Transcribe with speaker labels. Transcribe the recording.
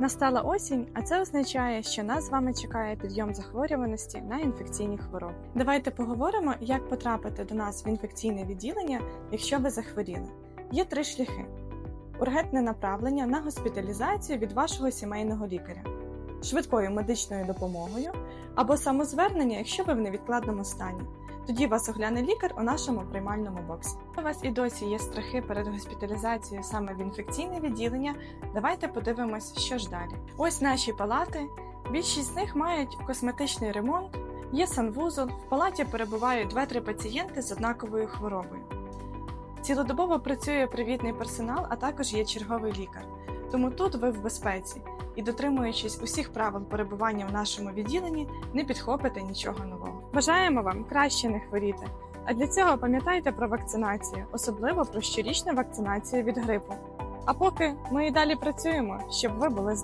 Speaker 1: Настала осінь, а це означає, що нас з вами чекає підйом захворюваності на інфекційні хвороби. Давайте поговоримо, як потрапити до нас в інфекційне відділення, якщо ви захворіли. Є три шляхи: ургентне направлення на госпіталізацію від вашого сімейного лікаря, швидкою медичною допомогою або самозвернення, якщо ви в невідкладному стані. Тоді вас огляне лікар у нашому приймальному боксі. У вас і досі є страхи перед госпіталізацією саме в інфекційне відділення. Давайте подивимось, що ж далі. Ось наші палати. Більшість з них мають косметичний ремонт, є санвузол, в палаті перебувають 2-3 пацієнти з однаковою хворобою. Цілодобово працює привітний персонал, а також є черговий лікар. Тому тут ви в безпеці і, дотримуючись усіх правил перебування в нашому відділенні, не підхопите нічого нового. Бажаємо вам краще не хворіти. А для цього пам'ятайте про вакцинацію, особливо про щорічну вакцинацію від грипу. А поки ми і далі працюємо, щоб ви були здорові.